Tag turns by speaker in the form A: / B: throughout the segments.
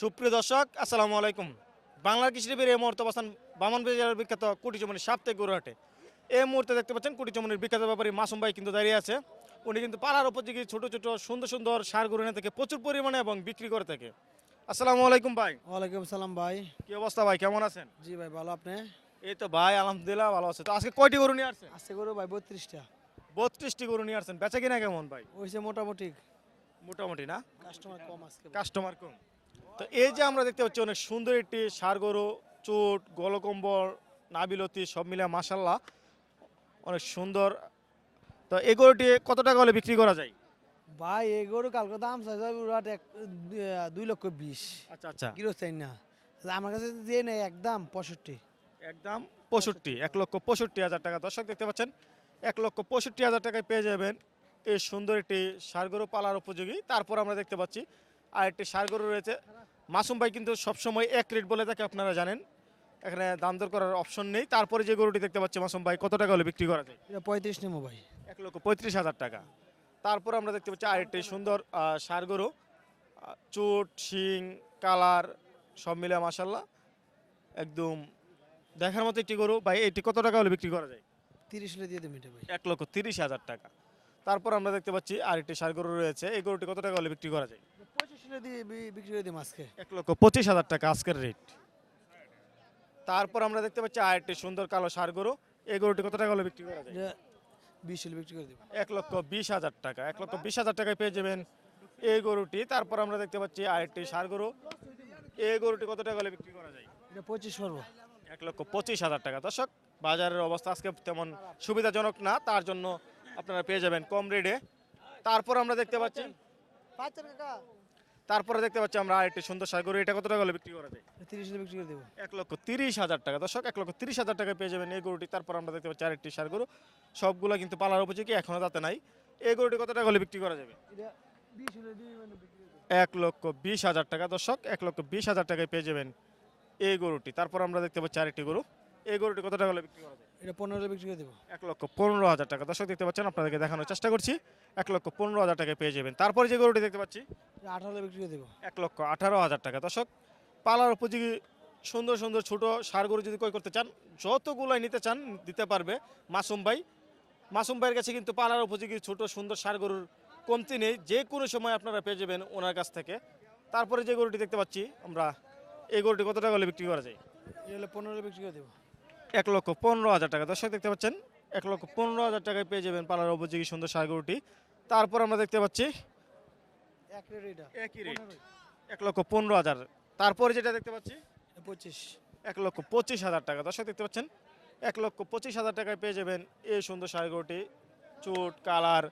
A: সুপ্রিয় দর্শক আসসালামু আলাইকুম। বাংলার কৃষি টিভির এই মুহূর্তে অবস্থান বামন বাজারের বিখ্যাত কুটিচমনি সাপ্তাহিক গরুহাটে। এই মুহূর্তে দেখতে পাচ্ছেন কুটিচমনির বিখ্যাত ব্যাপারী মাসুম ভাই কিন্তু দাঁড়িয়ে আছে। উনি কিন্তু পাড়ার উপযোগী ছোট ছোট সুন্দর সুন্দর সার গরু এনে থেকে প্রচুর পরিমাণে এবং বিক্রি করে থাকে। আসসালামু আলাইকুম ভাই।
B: ওয়ালাইকুম সালাম ভাই।
A: কি অবস্থা ভাই? কেমন আছেন?
B: জি ভাই ভালো। আপনি?
A: এই তো ভাই আলহামদুলিল্লাহ ভালো আছে। তো আজকে কয়টি গরু নিয়ে আসছেন?
B: আজকে গরু ভাই বত্রিশটা।
A: বত্রিশটি গরু নিয়ে আসছেন। বেচা কিনা কেমন ভাই?
B: ওইসে মোটামুটি।
A: মোটামুটি না?
B: কাস্টমার কম আজকে।
A: কাস্টমার কম। তো এই যে আমরা দেখতে পাচ্ছি অনেক সুন্দর একটি সার গরু চুট গলকম্বল নাবিলতি সব মিলে মাসাল্লাহ অনেক সুন্দর। তো এই গরুটি কত টাকা হলে বিক্রি করা যায়?
B: ভাই এই গরু কালকে দাম চাই এক দুই- লক্ষ বিশ।
A: আচ্ছা আচ্ছা।
B: কিলো চাই না। আমার কাছে দিয়ে নেই একদম পঁয়ষট্টি।
A: একদম পঁয়ষট্টি এক লক্ষ পঁয়ষট্টি হাজার টাকা। দর্শক দেখতে পাচ্ছেন এক লক্ষ পঁয়ষট্টি হাজার টাকায় পেয়ে যাবেন এই সুন্দর একটি সার গরু পালার উপযোগী। তারপর আমরা দেখতে পাচ্ছি আর একটি সার গরু রয়েছে মাসুম ভাই কিন্তু সবসময় এক রেট বলে থাকে আপনারা জানেন। এখানে দাম দর করার অপশন নেই। তারপরে যে গরুটি দেখতে পাচ্ছি মাসুম ভাই কত টাকা হলে বিক্রি করা যায়?
B: এটা পঁয়ত্রিশ নেব ভাই।
A: এক লক্ষ পঁয়ত্রিশ হাজার টাকা। তারপর আমরা দেখতে পাচ্ছি আরেকটি সুন্দর ষাঁড় গরু। চুট শিং কালার সব মিলে মাসাল্লাহ একদম দেখার মতো একটি গরু। ভাই এটি কত টাকা হলে বিক্রি করা যায়?
B: তিরিশ হলে দিয়ে দেবেন এটা ভাই।
A: এক লক্ষ তিরিশ হাজার টাকা। তারপর আমরা দেখতে পাচ্ছি আরেকটি ষাঁড় গরু রয়েছে। এই গরুটি কত টাকা হলে বিক্রি করা যায়?
B: পঁচিশ দিয়ে বিক্রি করে দিই আজকে।
A: এক লক্ষ পঁচিশ হাজার টাকা আজকের রেট তারপর আমরা দেখতে পাচ্ছি আরেকটি সুন্দর কালো ষাঁড় গরু। এই গরুটি কত টাকা হলে বিক্রি করা যায়?
B: বিশ হলে বিক্রি করে দেবো
A: এক লক্ষ বিশ হাজার টাকা এক লক্ষ বিশ হাজার টাকায় পেয়ে যাবেন এই গরুটি। তারপর আমরা দেখতে পাচ্ছি আরেকটি সার গরু। এই গরুটি কত টাকা হলে বিক্রি করা যায়?
B: এটা পঁচিশ করব।
A: এক লক্ষ পঁচিশ হাজার টাকা। দর্শক বাজারের অবস্থা আজকে তেমন সুবিধাজনক না তার জন্য আপনারা পেয়ে যাবেন কম রেটে তারপর আমরা দেখতে পাচ্ছি তারপরে দেখতে পাচ্ছি আমরা আরেকটি সুন্দর সার গরু এটা কত টাকা হলে বিক্রি করা যায়?
B: তিরিশ হাজার বিক্রি করে দেবো।
A: এক লক্ষ তিরিশ হাজার টাকা। দর্শক এক লক্ষ তিরিশ হাজার টাকা পেয়ে যাবেন এই গরুটি। তারপর আমরা দেখতে পাচ্ছি আরেকটি সার গরু। সবগুলো কিন্তু পালার উপযোগী এখনও তাতে নাই। এই গরুটি কত টাকা হলে বিক্রি করা যাবে?
B: মানে
A: এক লক্ষ বিশ হাজার টাকা। দর্শক এক লক্ষ বিশ হাজার টাকায় পেয়ে যাবেন এই গরুটি। তারপর আমরা দেখতে পাচ্ছি আরেকটি গরু। এই গরুটি কত টাকা হলে বিক্রি করা যায়?
B: এটা পনেরো বিক্রি করে দেবো।
A: এক লক্ষ পনেরো হাজার টাকা। দর্শক দেখতে পাচ্ছেন আপনাদেরকে দেখানোর চেষ্টা করছি। এক লক্ষ পনেরো হাজার টাকায় পেয়ে যাবেন। তারপরে যে গরুটি দেখতে পাচ্ছি
B: আঠারো বিক্রি করে দেবো।
A: এক লক্ষ আঠারো হাজার টাকা। দর্শক পালার উপযোগী সুন্দর সুন্দর ছোট সার গরু যদি ক্রয় করতে চান যতগুলাই নিতে চান দিতে পারবে মাসুম ভাই। মাসুম ভাইয়ের কাছে কিন্তু পালার উপযোগী ছোট সুন্দর সার গরুর কমতি নেই। যে কোনো সময় আপনারা পেয়ে যাবেন ওনার কাছ থেকে। তারপরে যে গরুটি দেখতে পাচ্ছি আমরা এই গরুটি কত টাকা হলে বিক্রি করা যায়?
B: এটা হলে পনেরো বিক্রি করে দেবো।
A: এক লক্ষ পনেরো হাজার টাকা। দর্শক দেখতে পাচ্ছেন এক লক্ষ পনেরো হাজার টাকায় পেয়ে যাবেন পালার উপযোগী সুন্দর সার গরুটি। তারপর আমরা দেখতে পাচ্ছি
B: এক
A: একই রেট এক লক্ষ পনেরো হাজার। তারপরে যেটা দেখতে পাচ্ছি
B: পঁচিশ।
A: এক লক্ষ পঁচিশ হাজার টাকা। দর্শক দেখতে পাচ্ছেন এক লক্ষ পঁচিশ হাজার টাকায় পেয়ে যাবেন এই সুন্দর শাড়ি গরুটি। চুট কালার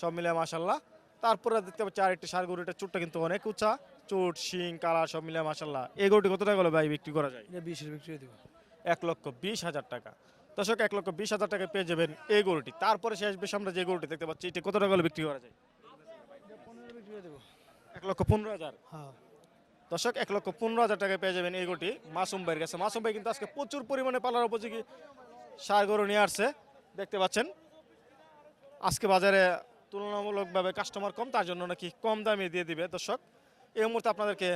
A: সব মিলে মাসাল্লাহ তারপরে দেখতে পাচ্ছি আরেকটি শাড়ি গরুটার চুটটা কিন্তু অনেক উঁচা। চুট শিং কালার সব মিলে মাসাল্লাহ এই গরুটি কত টাকা হলে ভাই বিক্রি করা যায়?
B: এটা বিশ বিক্রি করে দেবো।
A: এক লক্ষ বিশ হাজার টাকা। দর্শক এক লক্ষ বিশ হাজার টাকায় পেয়ে যাবেন এই গরুটি। তারপরে শেষ বেশ আমরা যে গরুটি দেখতে পাচ্ছি এটি কত টাকা হলে বিক্রি করা যায়? এক লক্ষ পনেরো হাজার।
B: হ্যাঁ।
A: দর্শক এক লক্ষ পনেরো হাজার টাকায় পেয়ে যাবেন এই গরুটি মাসুম ভাইয়ের কাছে। মাসুম ভাই কিন্তু আজকে প্রচুর পরিমাণে পালার উপযোগী সার গরু নিয়ে আসছে। দেখতে পাচ্ছেন আজকে বাজারে তুলনামূলকভাবে কাস্টমার কম তার জন্য নাকি কম দামে দিয়ে দিবে। দর্শক এই মুহূর্তে আপনাদেরকে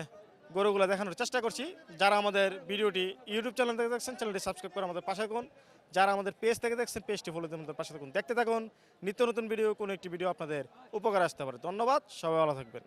A: গরুগুলো দেখানোর চেষ্টা করছি। যারা আমাদের ভিডিওটি ইউটিউব চ্যানেল থেকে দেখছেন চ্যানেলটি সাবস্ক্রাইব করে আমাদের পাশে থাকুন। যারা আমাদের পেজ থেকে দেখছেন পেজটি ফলো দিয়ে আমাদের পাশে থাকুন। দেখতে থাকুন। নিত্য নতুন ভিডিও, কোনো একটি ভিডিও আপনাদের উপকার আসতে পারে। ধন্যবাদ। সবাই ভালো থাকবেন।